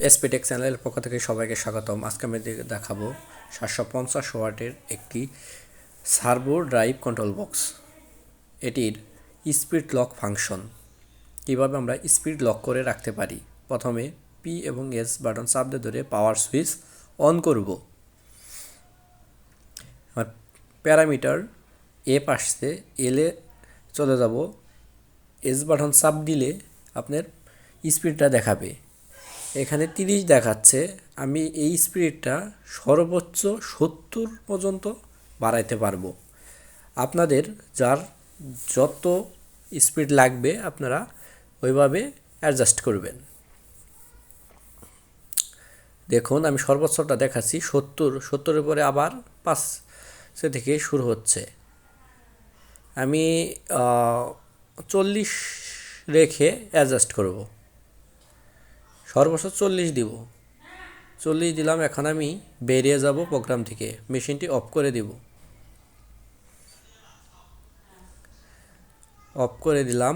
এসপিটেক চ্যানেলের পক্ষ থেকে সবাইকে স্বাগতম। আজকে আমি দেখাবো সাতশো পঞ্চাশ ওয়াটের একটি সার্ভো ড্রাইভ কন্ট্রোল বক্স। এটির স্পিড লক ফাংশন। কীভাবে আমরা স্পিড লক করে রাখতে পারি? প্রথমে পি এবং এস বাটন চাপ দিয়ে ধরে পাওয়ার সুইচ অন করব। আমার প্যারামিটার এ পাশে এলে চলে যাব। এস বাটন চাপ দিলে আপনার স্পিডটা দেখাবে। এখানে তিরিশ দেখাচ্ছে। আমি এই স্পিডটা সর্বোচ্চ সত্তর পর্যন্ত বাড়াইতে পারব। আপনাদের যার যত স্পিড লাগবে আপনারা ওইভাবে অ্যাডজাস্ট করবেন। দেখুন, আমি সর্বোচ্চটা দেখাচ্ছি, সত্তর, সত্তরের পরে আবার পাঁচ সে থেকে শুরু হচ্ছে। আমি চল্লিশ রেখে অ্যাডজাস্ট করব। সর্বোচ্চ চল্লিশ দিব। চল্লিশ দিলাম, এখন আমি বেরিয়ে যাব প্রোগ্রাম থেকে। মেশিনটি অফ করে দিব। অফ করে দিলাম।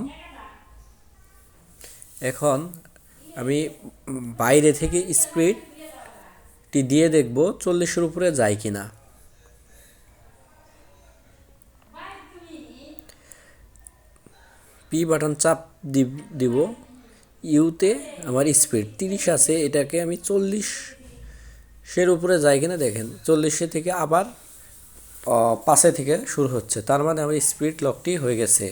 এখন আমি বাইরে থেকে স্পিডটি দিয়ে দেখব চল্লিশের উপরে যায় কি না পি বাটন চাপ দিব। ইউতে আমার স্পিড তিরিশ আছে, এটাকে আমি চল্লিশের উপরে যাই কিনা দেখেন, চল্লিশে থেকে আবার পাশে থেকে শুরু হচ্ছে, তার মানে আমার স্পিড লকটি হয়ে গেছে।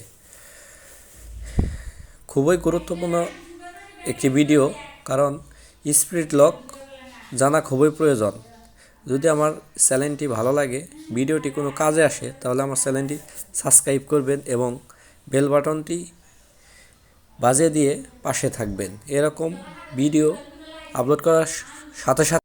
খুবই গুরুত্বপূর্ণ একটি ভিডিও কারণ স্পিড লক জানা খুবই প্রয়োজন। যদি আমার চ্যানেলটি ভালো লাগে ভিডিওটি কোনো কাজে আসে, তাহলে আমার চ্যানেলটি সাবস্ক্রাইব করবেন এবং বেল বাটনটি বাজিয়ে দিয়ে পাশে থাকবেন। এরকম ভিডিও আপলোড করার সাথে সাথে